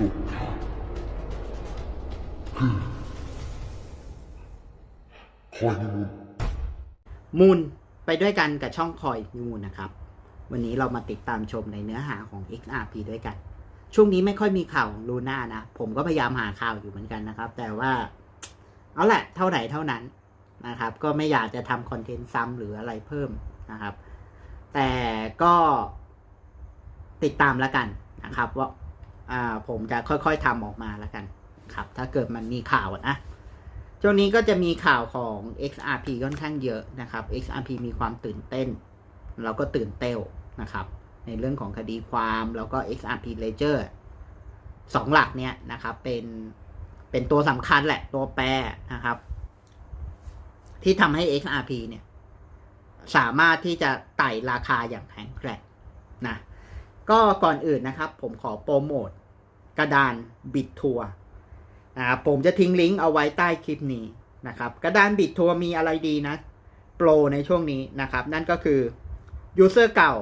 สุดคือคอยนิมูลมูลไปด้วยกันกับช่องคอยนิมูลนะครับ วันนี้เรามาติดตามชมในเนื้อหาของ XRP ด้วยกัน ช่วงนี้ไม่ค่อยมีข่าวลูน่านะ ผมก็พยายามหาข่าวอยู่เหมือนกันนะครับ แต่ว่า เอาแหละเท่าไหร่เท่านั้นนะครับ ก็ไม่อยากจะทำคอนเทนต์ซ้ำหรืออะไรเพิ่มนะครับ แต่ก็ติดตามแล้วกันนะครับว่า อ่าผมจะค่อยๆทำออกมาแล้วกันครับ ถ้าเกิดมันมีข่าวนะช่วงนี้ก็จะมีข่าวของ XRP ค่อนข้างเยอะนะครับ XRP มีความตื่นเต้นเราก็ตื่นเต้วนะครับ ในเรื่องของคดีความแล้วก็ XRP Ledger สองหลักเนี้ยนะครับ เป็นเป็นตัวสำคัญแหละตัวแปรนะครับ ที่ทำให้ XRP เนี่ย สามารถที่จะไต่ราคาอย่างแข็งแกร่งนะก็ก่อนอื่นนะครับ ผมขอโปรโมท กระดานบิตทัวร์นะครับผมจะทิ้งลิงก์เอาไว้ใต้คลิปนี้นะครับกระดานบิตทัวร์มีอะไรดีนะโปรในช่วงนี้นะครับ นั่นก็คือยูเซอร์เก่า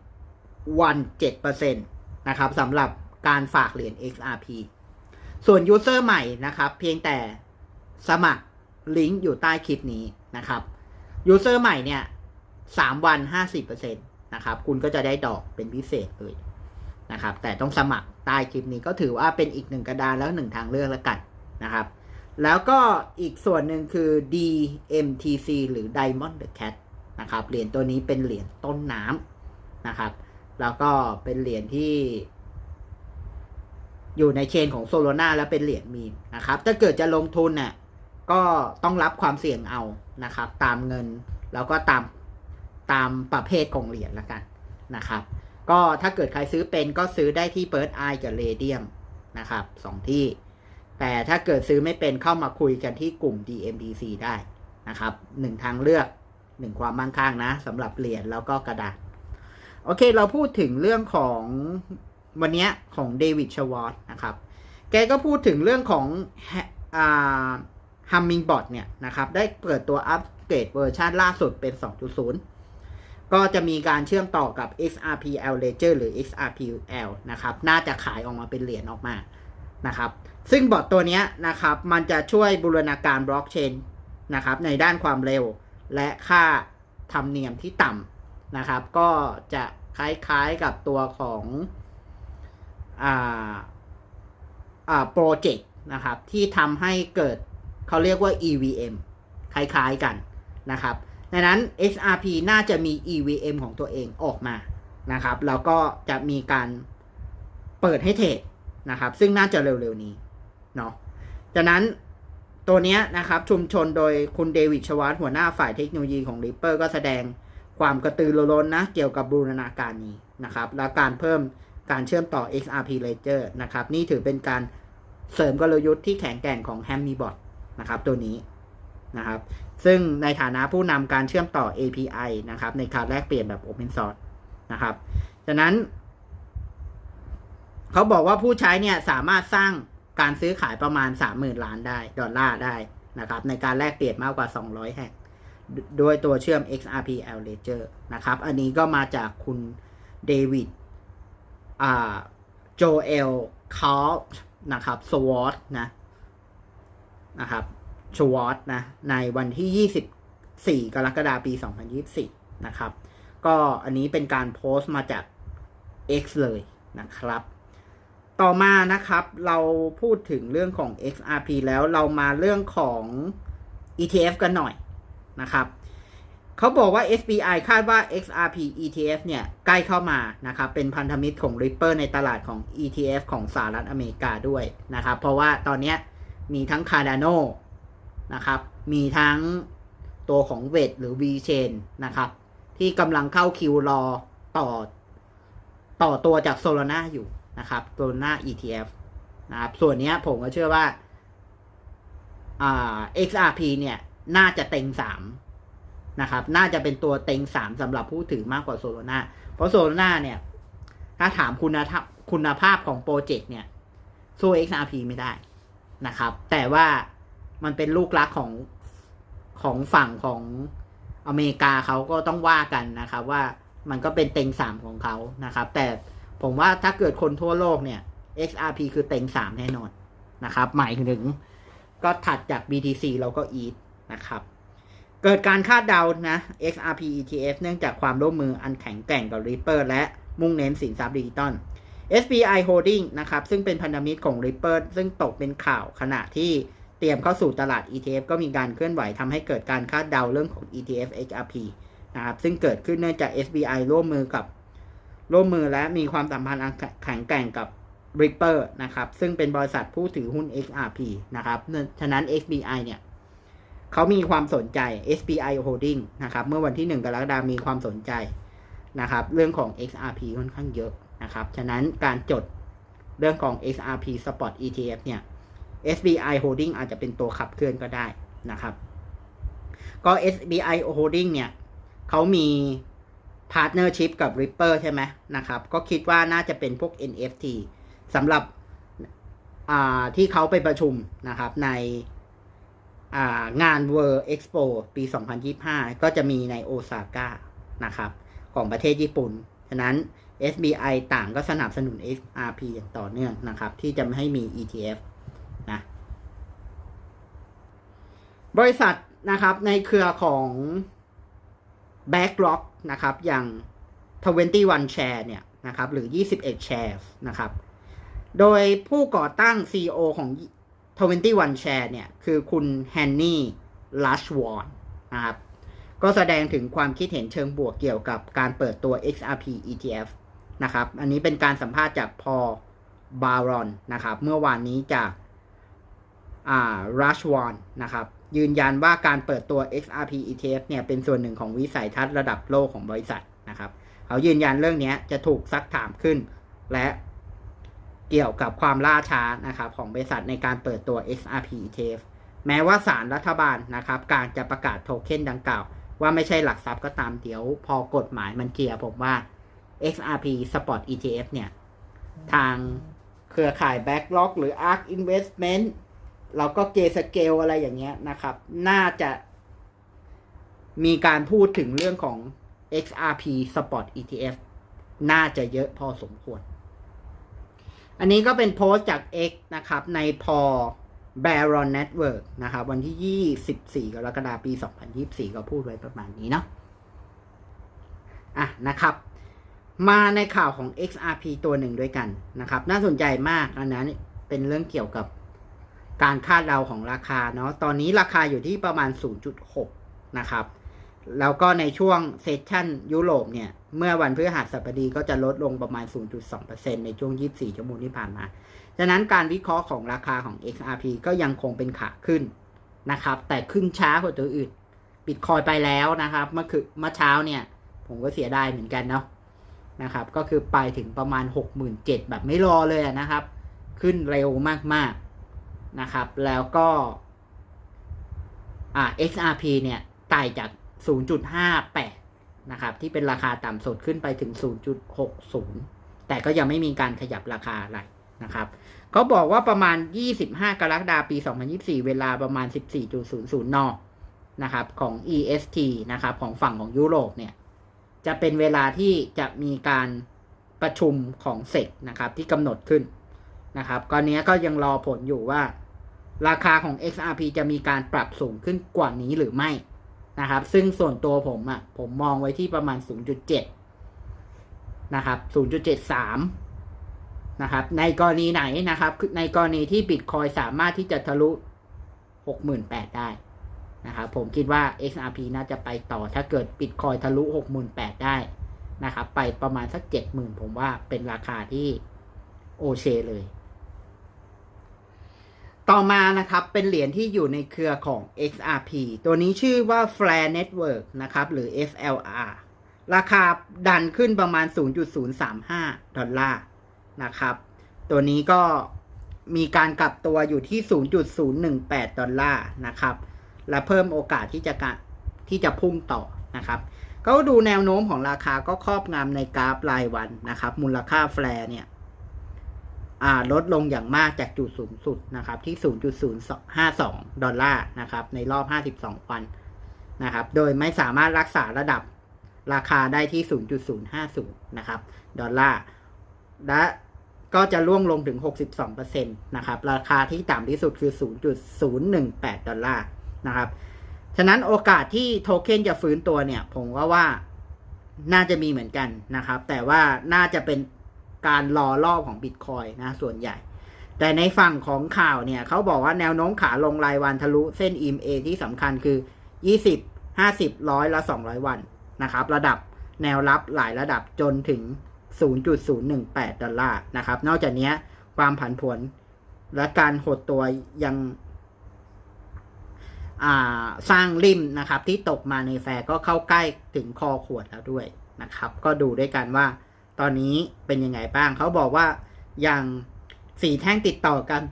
7วัน7%นะครับสำหรับการฝากเหรียญ XRP ส่วนยูเซอร์ใหม่นะครับเพียงแต่สมัครลิงก์อยู่ใต้คลิปนี้นะครับยูเซอร์ใหม่เนี่ย3วัน 50%นะครับ คุณก็จะได้ดอกเป็นพิเศษเลย นะครับ แต่ต้องสมัครใต้คลิปนี้ก็ถือว่าเป็นอีกหนึ่งกระดานแล้วหนึ่งทางเลือกแล้วกันนะครับ แล้วก็อีกส่วนหนึ่งคือ DMTC หรือ Diamond the Cat นะครับ เหรียญตัวนี้เป็นเหรียญต้นน้ำนะครับ แล้วก็เป็นเหรียญที่ อยู่ในเชนของโซโลนาแล้วเป็นเหรียญมีนะครับ ถ้าเกิดจะลงทุนเนี่ยก็ต้องรับความเสี่ยงเอานะครับ ตามเงินแล้วก็ตามตามประเภทของเหรียญละกันนะครับ ก็ถ้าเกิดใครซื้อเป็นก็ซื้อได้ที่ Bird Eye กับ Radium นะครับสองที่ แต่ถ้าเกิดซื้อไม่เป็นเข้ามาคุยกันที่กลุ่ม DMDC ได้นะครับหนึ่งทางเลือกหนึ่งความมั่งคั่งนะสำหรับเหรียญแล้วก็กระดาษ โอเคเราพูดถึงเรื่องของวันนี้ของเดวิดชวอตนะครับ แกก็พูดถึงเรื่องของฮัมมิงบอทเนี่ยนะครับ ได้เปิดตัวอัปเกรดเวอร์ชันล่าสุดเป็น 2.0 ก็จะมีการเชื่อมต่อกับ XRPL Ledger หรือ XRPL นะครับ น่าจะขายออกมาเป็นเหรียญออกมา นะครับ ซึ่งบอทตัวนี้นะครับ มันจะช่วยบูรณาการบล็อกเชนนะครับ ในด้านความเร็วและค่าธรรมเนียมที่ต่ำนะครับ ก็จะคล้ายๆกับตัวของอ่าอ่าโปรเจกต์นะครับ ที่ทำให้เกิดเขาเรียกว่า EVM คล้ายๆกันนะครับ ดังนั้น XRP น่าจะมี EVM ของตัวเองออกมานะครับ แล้วก็จะมีการเปิดให้เทรดนะครับ ซึ่งน่าจะเร็วๆนี้เนาะจากนั้นตัวเนี้ยนะครับชุมชนโดยคุณเดวิดชวาร์ตหัวหน้าฝ่ายเทคโนโลยีของ Ripper ก็แสดงความกระตือรือร้นนะเกี่ยวกับบูรณาการนี้นะครับ และการเพิ่มการเชื่อมต่อ XRP Ledger นะครับ นี่ถือเป็นการเสริมกลยุทธ์ที่แข็งแกร่งของ h a m m y b o t นะครับตัวนี้นะครับ ซึ่งในฐานะผู้นำการเชื่อมต่อ API นะครับ ในการแลกเปลี่ยนแบบ Open Source นะครับฉะนั้น เขาบอกว่าผู้ใช้เนี่ยสามารถสร้างการซื้อขายประมาณ 30,000 ล้านได้ ดอลลาร์ได้นะครับ ในการแลกเปลี่ยนมากกว่า 200 แห่งโดยตัวเชื่อม XRPL Ledger นะครับ อันนี้ก็มาจากคุณเดวิดอ่าโจเอลคาร์นะครับสวอตนะนะครับ ชวอตนะ ในวันที่ 24 กรกฎาคมปี 2024 นะครับ ก็อันนี้เป็นการโพสต์มาจาก X เลยนะครับ ต่อมานะครับ เราพูดถึงเรื่องของ XRP แล้วเรามาเรื่องของ ETF กันหน่อยนะครับเขาบอกว่า SBI คาดว่า XRP ETF เนี่ย ใกล้เข้ามานะครับ เป็นพันธมิตรของ Ripper ในตลาดของ ETF ของสหรัฐอเมริกาด้วยนะครับ เพราะว่าตอนนี้มีทั้ง Cardano นะครับ มีทั้งตัวของ v e t หรือ VChain นะครับ ที่กำลังเข้าคิวรอต่อ ต่อตัวจาก Solana อยู่นะครับ Solana ETF นะครับ ส่วนนี้ผมก็เชื่อว่าอ่า XRP เนี่ย น่าจะเต็งสามนะครับ น่าจะเป็นตัวเต็งสามสำหรับผู้ถือมากกว่าโซโลนาเพราะโซโลนาเนี่ย ถ้าถามคุณภาพคุณภาพของโปรเจกต์เนี่ยสู้ XRP ไม่ได้นะครับ แต่ว่า มันเป็นลูกรักของของฝั่งของอเมริกาเขาก็ต้องว่ากันนะครับ ว่ามันก็เป็นเต็งสามของเขานะครับ แต่ผมว่าถ้าเกิดคนทั่วโลกเนี่ย XRP คือเต็งสามแน่นอนนะครับ หมายถึงก็ถัดจาก BTC แล้วก็ ETH นะครับ เกิดการคาดเดานะ XRP ETF เนื่องจากความร่วมมืออันแข็งแกร่งกับ Ripple และมุ่งเน้นสินทรัพย์ดิจิตอล SBI Holding นะครับ ซึ่งเป็นพันธมิตรของ Ripple ซึ่งตกเป็นข่าวขณะที่ เตรียมเข้าสู่ตลาด ETF ก็มีการเคลื่อนไหวทำให้เกิดการคาดเดาเรื่องของ ETF XRP นะครับซึ่งเกิดขึ้นเนื่องจาก SBI ร่วมมือกับ ร่วมมือและมีความสัมพันธ์อันแข็งแกร่งกับ Ripple นะครับ ซึ่งเป็นบริษัทผู้ถือหุ้น XRP นะครับฉะนั้น SBI เนี่ยเขามีความสนใจ SBI Holding นะครับ เมื่อวันที่ 1 กรกฎาคมมีความสนใจนะครับ เรื่องของ XRP ค่อนข้างเยอะนะครับ ฉะนั้นการจดเรื่องของ XRP Spot ETF เนี่ย SBI Holding อาจจะเป็นตัวขับเคลื่อนก็ได้นะครับ ก็ SBI Holding เนี่ยเขามีพาร์ทเนอร์ชิพกับ Ripple ใช่ไหมนะครับ ก็คิดว่าน่าจะเป็นพวก NFT สำหรับที่เขาไปประชุมนะครับในงาน World Expo ปี 2025 ก็จะมีในโอซาก้านะครับของประเทศญี่ปุ่น ฉะนั้น SBI ต่างก็สนับสนุน XRP อย่างต่อเนื่องนะครับ ที่จะไม่ให้มี ETF นะบริษัทนะครับในเครือของ BlackRock นะครับอย่าง 21 Share เนี่ยนะครับหรือ 21 Shares นะครับโดยผู้ก่อตั้ง CEO ของ 21 Share เนี่ยคือคุณแฮนนี่ลัชวอนนะครับก็แสดงถึงความคิดเห็นเชิงบวกเกี่ยวกับการเปิดตัว XRP ETF นะครับ อันนี้เป็นการสัมภาษณ์จากพอบารอนนะครับ เมื่อวานนี้จาก อ่ารัชวอนนะครับยืนยันว่าการเปิดตัว XRP ETF เนี่ยเป็นส่วนหนึ่งของวิสัยทัศน์ระดับโลกของบริษัทนะครับเขายืนยันเรื่องนี้จะถูกซักถามขึ้น และเกี่ยวกับความล่าช้านะครับของบริษัทในการเปิดตัว XRP ETF แม้ว่าสารรัฐบาลนะครับการจะประกาศโทเค็นดังกล่าว ว่าไม่ใช่หลักทรัพย์ก็ตามเดี๋ยวพอกฎหมายมันเคลียร์ผมว่า XRP Spot ETF เนี่ยทางเครือข่าย Backlog หรือ ARK Investment เราก็เกสเกลอะไรอย่างเงี้ยนะครับ น่าจะมีการพูดถึงเรื่องของ XRP Spot ETF น่าจะเยอะพอสมควร อันนี้ก็เป็นโพสต์จาก X นะครับ ในพอ Baron Network นะครับ วันที่ 24 กรกฎาคมปี 2024 ก็พูดไว้ประมาณนี้เนาะอะนะครับ มาในข่าวของ XRP ตัวหนึ่งด้วยกันนะครับ น่าสนใจมากอันนั้นเป็นเรื่องเกี่ยวกับ การคาดเดาของราคาเนาะตอนนี้ราคาอยู่ที่ประมาณ 0.6 นะครับ แล้วก็ในช่วงเซสชันยุโรปเนี่ย เมื่อวันพฤหัสบดีก็จะลดลงประมาณ 0.2%ในช่วง 24 ชั่วโมงที่ผ่านมาฉะนั้นการวิเคราะห์ของราคาของ XRP ก็ยังคงเป็นขาขึ้นนะครับ แต่ขึ้นช้ากว่าตัวอื่นบิตคอยไปแล้วนะครับ เมื่อคือเมื่อเช้าเนี่ย ผมก็เสียดายเหมือนกันเนาะนะครับ ก็คือไปถึงประมาณ 67,000แบบไม่รอเลยนะครับ ขึ้นเร็วมากๆ นะครับ แล้วก็อ่า XRP เนี่ยไต่จาก 0.58 นะครับ ที่เป็นราคาต่ำสุดขึ้นไปถึง 0.60 แต่ก็ยังไม่มีการขยับราคาอะไรนะครับเขาบอกว่าประมาณ 25 กรกฎาคมปี 2024 เวลาประมาณ 14.00 น นะครับ ของ EST นะครับ ของฝั่งของยุโรปเนี่ย จะเป็นเวลาที่จะมีการประชุมของเซกนะครับ ที่กำหนดขึ้นนะครับตอนนี้ก็ยังรอผลอยู่ว่า ราคาของ XRP จะมีการปรับสูงขึ้นกว่านี้หรือไม่นะครับ ซึ่งส่วนตัวผมอะ่ะ ผมมองไว้ที่ประมาณ 0.7 นะครับ 0.73 นะครับ ในกรณีไหนนะครับ ในกรณีที่บิตคอยสามารถที่จะทะลุ 68,000 ได้นะครับ ผมคิดว่า XRP น่าจะไปต่อ ถ้าเกิดบิตคอยทะลุ 68,000 ได้นะครับ ไปประมาณสัก 70,000 ผมว่าเป็นราคาที่โอเชเลย ต่อมานะครับเป็นเหรียญที่อยู่ในเครือของ XRP ตัวนี้ชื่อว่า Flare Network นะครับหรือ FLR ราคาดันขึ้นประมาณ 0.035 ดอลลาร์นะครับ ตัวนี้ก็มีการกลับตัวอยู่ที่ 0.018 ดอลลาร์นะครับ และเพิ่มโอกาสที่จะกที่จะพุ่งต่อนะครับ ก็ดูแนวโน้มของราคาก็ครอบงำในกราฟรายวันนะครับ มูลค่าแฟร์เนี่ย ลดลงอย่างมากจากจุดสูงสุดนะครับที่ 0.052 ดอลลาร์นะครับในรอบ 52 วันนะครับโดยไม่สามารถรักษาระดับราคาได้ที่ 0.050 นะครับดอลลาร์และก็จะร่วงลงถึง 62%นะครับราคาที่ต่ำที่สุดคือ 0.018 ดอลลาร์นะครับฉะนั้นโอกาสที่โทเค็นจะฟื้นตัวเนี่ย ผมว่าว่าน่าจะมีเหมือนกันนะครับ แต่ว่าน่าจะเป็น การรอรอบของบิตคอยนะส่วนใหญ่ แต่ในฝั่งของข่าวเนี่ยเขาบอกว่าแนวโน้มขาลงรายวันทะลุเส้น EMA ที่สำคัญคือ 20 50ร้อยละ 200 วันนะครับ ระดับแนวรับหลายระดับจนถึง 0.018 ดอลลาร์นะครับ นอกจากนี้ความผันผวนและการหดตัวยังสร้างริมนะครับที่ตกมาในแฟร์ก็เข้าใกล้ถึงคอขวดแล้วด้วยนะครับ ก็ดูด้วยกันว่า ตอนนี้เป็นยังไงบ้างเขาบอกว่าอย่างสี่แท่งติดต่อกัน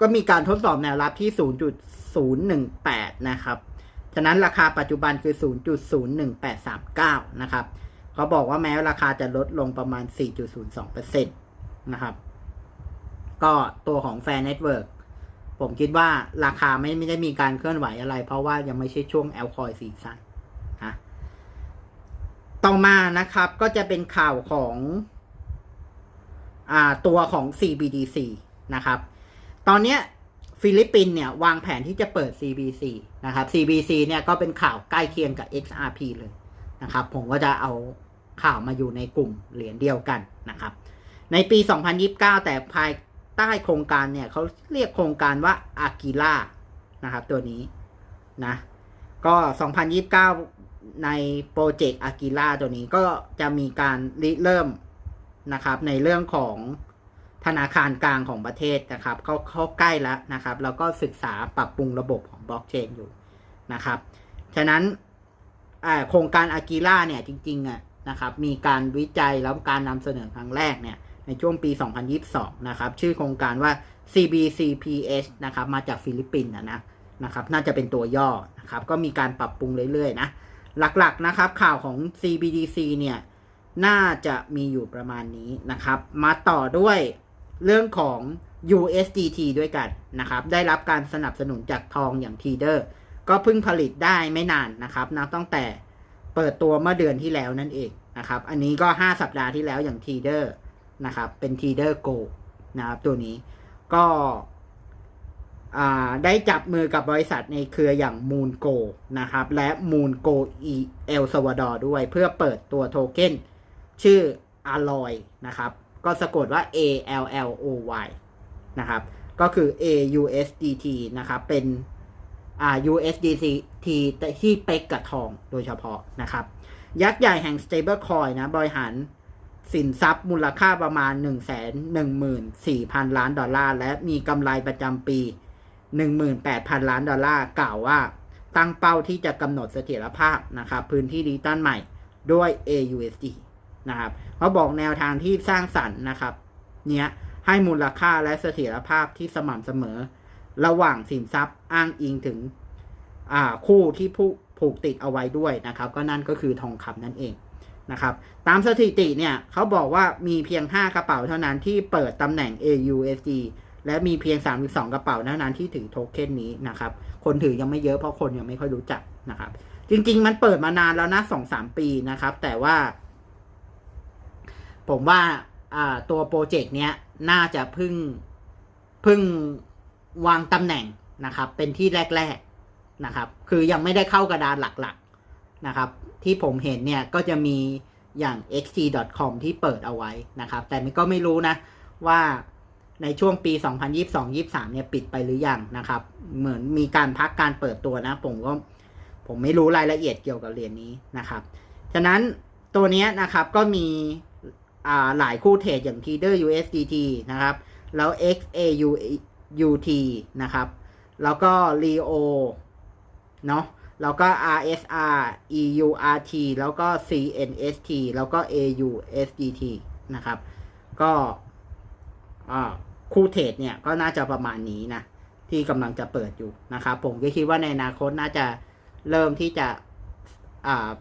ก็มีการทดสอบแนวรับที่ 0.018 นะครับ ฉะนั้นราคาปัจจุบันคือ 0.01839 นะครับเขาบอกว่าแม้ราคาจะลดลงประมาณ 4.02%นะครับ ก็ตัวของแฟร์เน็ตเวิร์กผมคิดว่าราคาไม่ไม่ได้มีการเคลื่อนไหวอะไร เพราะว่ายังไม่ใช่ช่วงแอลคอยซีซั่น ต่อมานะครับก็จะเป็นข่าวของอ่าตัวของ CBDC นะครับ ตอนเนี้ยฟิลิปปินเนี่ยวางแผนที่จะเปิด CBC นะครับ CBC เนี่ยก็เป็นข่าวใกล้เคียงกับ XRP เลยนะครับ ผมก็จะเอาข่าวมาอยู่ในกลุ่มเหรียญเดียวกันนะครับ ในปี 2029 แต่ภายใต้โครงการเนี่ยเขาเรียกโครงการว่าอากิล่านะครับตัวนี้นะ ก็ 2029 ในโปรเจกต์อากิล่าตัวนี้ก็จะมีการริเริ่มนะครับ ในเรื่องของธนาคารกลางของประเทศนะครับเขาเขาใกล้แล้วนะครับ แล้วก็ศึกษาปรับปรุงระบบของบล็อกเชนอยู่นะครับ ฉะนั้นโครงการอากิล่าเนี่ยจริงๆอะนะครับ มีการวิจัยแล้วการนำเสนอครั้งแรกเนี่ยในช่วงปี 2022 นะครับ ชื่อโครงการว่า CBCPH นะครับ มาจากฟิลิปปินส์นะนะนะครับ น่าจะเป็นตัวย่อนะครับ ก็มีการปรับปรุงเรื่อยๆนะ หลักๆนะครับข่าวของ CBDC เนี่ยน่าจะมีอยู่ประมาณนี้นะครับ มาต่อด้วยเรื่องของ USDT ด้วยกันนะครับ ได้รับการสนับสนุนจากทองอย่าง Tether ก็เพิ่งผลิตได้ไม่นานนะครับนับตั้งแต่เปิดตัวเมื่อเดือนที่แล้วนั่นเองนะครับ อันนี้ก็ 5 สัปดาห์ที่แล้วอย่าง Tether นะครับ เป็น Tether Go นะครับตัวนี้ก็ ได้จับมือกับบริษัทในเครืออย่าง Moon Go นะครับ และ Moon Go e El Salvador ด้วยเพื่อเปิดตัวโทเค็นชื่อ Alloy นะครับ ก็สะกดว่า A L L O Y นะครับ ก็คือ AUSDT นะครับ เป็นอ่า USDT ที่เป๊กกับทองโดยเฉพาะนะครับ ยักษ์ใหญ่แห่ง Stablecoin นะ บริหารสินทรัพย์มูลค่าประมาณ 1 1 4 0 0 0 ล้านดอลลาร์ และมีกำไรประจำปี 18,000 ล้านดอลลาร์กล่าวว่า ตั้งเป้าที่จะกำหนดเสถียรภาพนะครับพื้นที่ดิจิตอลใหม่ด้วย AUSD นะครับเขาบอกแนวทางที่สร้างสรรค์นะครับเนี้ยให้มูลค่าและเสถียรภาพที่สม่ำเสมอ ระหว่างสินทรัพย์อ้างอิงถึงคู่ที่ผู้ผูกติดเอาไว้ด้วยนะครับ ก็นั่นก็คือทองคำนั่นเองนะครับ ตามสถิติเนี่ยเขาบอกว่ามีเพียง 5 กระเป๋าเท่านั้นที่เปิดตำแหน่ง AUSD และมีเพียง 32 กระเป๋าเท่านั้นที่ถือโทเค็นนี้นะครับ คนถือยังไม่เยอะเพราะคนยังไม่ค่อยรู้จักนะครับ จริง ๆ มันเปิดมานานแล้วนะ2-3ปีนะครับ แต่ว่า ผมว่าตัวโปรเจกต์เนี้ยน่าจะพึ่งพึ่งวางตำแหน่งนะครับ เป็นที่แรก ๆนะครับ คือยังไม่ได้เข้ากระดานหลักๆนะครับ ที่ผมเห็นเนี่ยก็จะมีอย่าง xt.com ที่เปิดเอาไว้นะครับ แต่ก็ไม่รู้นะว่า ในช่วงปี 2022-23 เนี่ยปิดไปหรือยังนะครับ เหมือนมีการพักการเปิดตัวนะ ผมก็ผมไม่รู้รายละเอียดเกี่ยวกับเหรียญนี้นะครับ ฉะนั้นตัวนี้นะครับก็มีหลายคู่เทรดอย่าง Tether USDT นะครับ แล้ว XAUT นะครับ แล้วก็ Leo เนาะแล้วก็ RSR EURT แล้วก็ CNST แล้วก็ AUSDT นะครับ ก็อ่า คู่เทรดเนี่ยก็น่าจะประมาณนี้นะที่กำลังจะเปิดอยู่นะครับผมก็คิดว่าในอนาคตน่าจะเริ่มที่จะ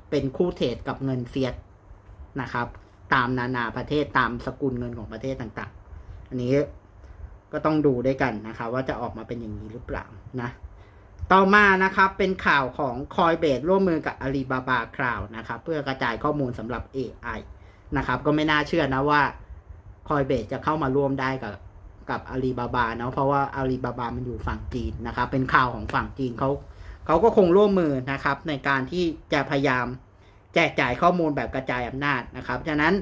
เป็นคู่เทรดกับเงินเฟียสนะครับ ตามนานาประเทศตามสกุลเงินของประเทศต่างๆ อันนี้ก็ต้องดูด้วยกันนะครับ ว่าจะออกมาเป็นอย่างนี้หรือเปล่านะต่อมานะครับเป็นข่าวของคอยเบสร่วมมือกับ Alibaba Cloud นะครับ เพื่อกระจายข้อมูลสำหรับ AI นะครับ ก็ไม่น่าเชื่อนะว่าคอยเบสจะเข้ามาร่วมได้กับ กับอาลีบาบาเนาะเพราะว่าอาลีบาบามันอยู่ฝั่งจีนนะครับ เป็นข่าวของฝั่งจีนเขาเขาก็คงร่วมมือนะครับ ในการที่จะพยายามแจกจ่ายข้อมูลแบบกระจายอำนาจนะครับฉะนั้น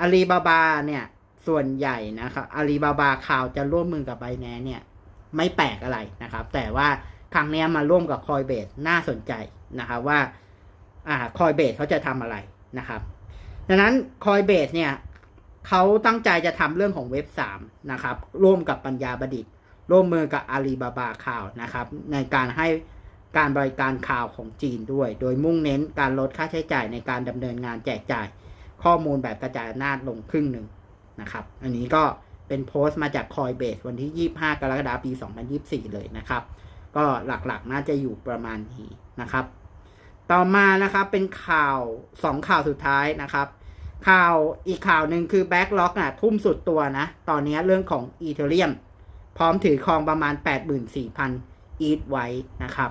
อาลีบาบาเนี่ยส่วนใหญ่นะครับอาลีบาบาข่าวจะร่วมมือกับไบแนนเนี่ยไม่แปลกอะไรนะครับ แต่ว่าครั้งนี้มาร่วมกับคอยเบสน่าสนใจนะครับว่าอ่าคอยเบสเขาจะทำอะไรนะครับดังนั้นคอยเบสเนี่ย เขาตั้งใจจะทำเรื่องของเว็บ 3 นะครับ ร่วมกับปัญญาประดิษฐ์ร่วมมือกับอาลีบาบาข่าวนะครับ ในการให้การบริการข่าวของจีนด้วย โดยมุ่งเน้นการลดค่าใช้จ่ายในการดำเนินงานแจกจ่าย ข้อมูลแบบกระจายอำนาจลงครึ่งหนึ่งนะครับ อันนี้ก็เป็นโพสต์มาจากคอยเบสวันที่ 25 กรกฎาคมปี 2024 เลยนะครับ ก็หลักๆ น่าจะอยู่ประมาณนี้นะครับ ต่อมานะครับเป็นข่าว 2 ข่าวสุดท้ายนะครับ ข่าวอีกข่าวหนึ่งคือแบ็กล็อกน่ะทุ่มสุดตัวนะ ตอนนี้เรื่องของอีเทเรียม พร้อมถือครองประมาณ 84,000 อีทไว้นะครับ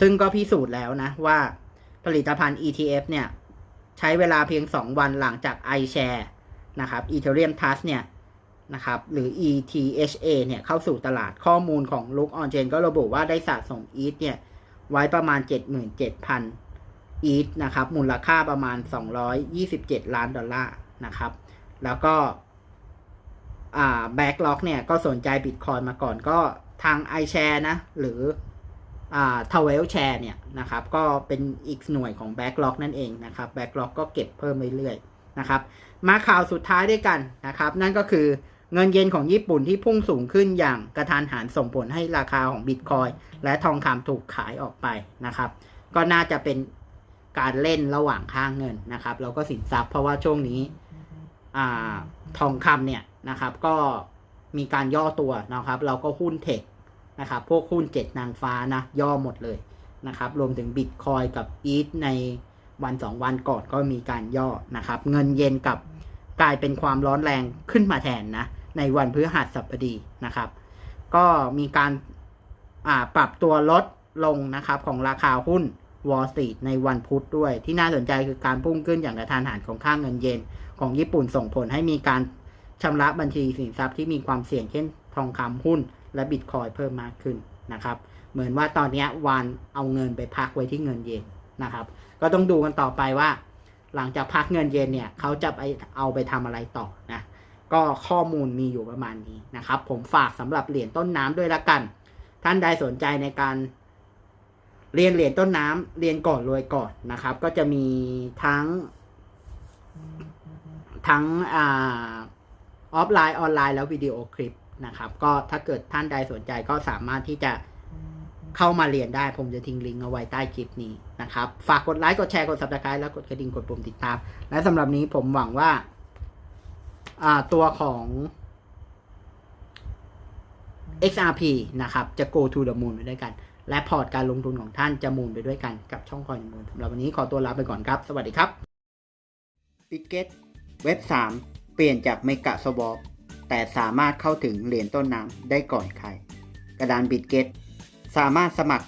ซึ่งก็พิสูจน์แล้วนะว่าผลิตภัณฑ์ ETF เนี่ย ใช้เวลาเพียง 2 วันหลังจาก iShare นะครับ Ethereum Trust เนี่ยนะครับหรือ ETHA เนี่ยเข้าสู่ตลาดข้อมูลของ Look On Chain ก็ระบุว่าได้สะสม ETH เนี่ย ไว้ประมาณ 77,000 ETH นะครับมูลค่าประมาณ 227 ล้านดอลลาร์นะครับ แล้วก็อ่า Backlog เนี่ยก็สนใจ Bitcoin มาก่อนก็ทาง iShare นะ หรืออ่า t w e l Share เนี่ยนะครับ ก็เป็นอีกหน่วยของ Backlog นั่นเองนะครับ Backlog ก็เก็บเพิ่มเรื่อยๆนะครับ มาข่าวสุดท้ายด้วยกันนะครับ นั่นก็คือเงินเยนของญี่ปุ่นที่พุ่งสูงขึ้นอย่างกระทานหันส่งผลให้ราคาของบิตคอยและทองคำถูกขายออกไปนะครับ ก็น่าจะเป็น การเล่นระหว่างค่างเงินนะครับ แล้วก็สินทรัพย์เพราะว่าช่วงนี้อทองคำเนี่ยนะครับ ก็มีการย่อตัวนะครับ เราก็หุ้นเทคนะครับ พวกหุ้นเจ็ดนางฟ้านะ ย่อหมดเลยนะครับ รวมถึงบิตคอยกับอีทในวันสองวันก่อนก็มีการย่อนะครับ เงินเย็นกับกลายเป็นความร้อนแรงขึ้นมาแทนนะ ในวันพฤหัสบดีนะครับ ก็มีการปรับตัวลดลงนะครับของราคาหุ้น Wall Street ในวันพุธด้วย ที่น่าสนใจคือการพุ่งขึ้นอย่างกระทันหันของค่างเงินเยนของญี่ปุ่นส่งผลให้มีการชำระบัญชีสินทรัพย์ที่มีความเสี่ยงเช่นทองคำหุ้น และบิตคอยเพิ่มมากขึ้นนะครับเหมือนว่าตอนนี้วานเอาเงินไปพักไว้ที่เงินเยนนะครับก็ต้องดูกันต่อไปว่า หลังจากพักเงินเยนเนี่ยเขาจะไปเอาไปทำอะไรต่อนะก็ข้อมูลมีอยู่ประมาณนี้นะครับ ผมฝากสำหรับเหรียญต้นน้ำด้วยละกัน ท่านใดสนใจในการ เรียนเหรียญต้นน้ำเรียนก่อนรวยก่อนนะครับ ก็จะมีทั้ง ทั้งอ่าออฟไลน์ออนไลน์แล้ววิดีโอคลิปนะครับ ก็ถ้าเกิดท่านใดสนใจก็สามารถที่จะเข้ามาเรียนได้ ผมจะทิ้งลิงก์เอาไว้ใต้คลิปนี้นะครับ ฝากกดไลค์กดแชร์กด subscribe แล้วกดกระดิ่งกดปุ่มติดตาม และสำหรับนี้ผมหวังว่า อ่าตัวของ XRP นะครับ จะ go to the moon ไปด้วยกัน และพอร์ตการลงทุนของท่านจะมูนไปด้วยกันกับช่องคอยมูนสำหรับวันนี้ขอตัวลาไปก่อนครับ สวัสดีครับปิกเก็ตเว็บ 3 เปลี่ยนจากเมกะสวอปแต่สามารถเข้าถึงเหรียญต้นน้ำได้ก่อนใคร กระดานบิตเกตสามารถสมัคร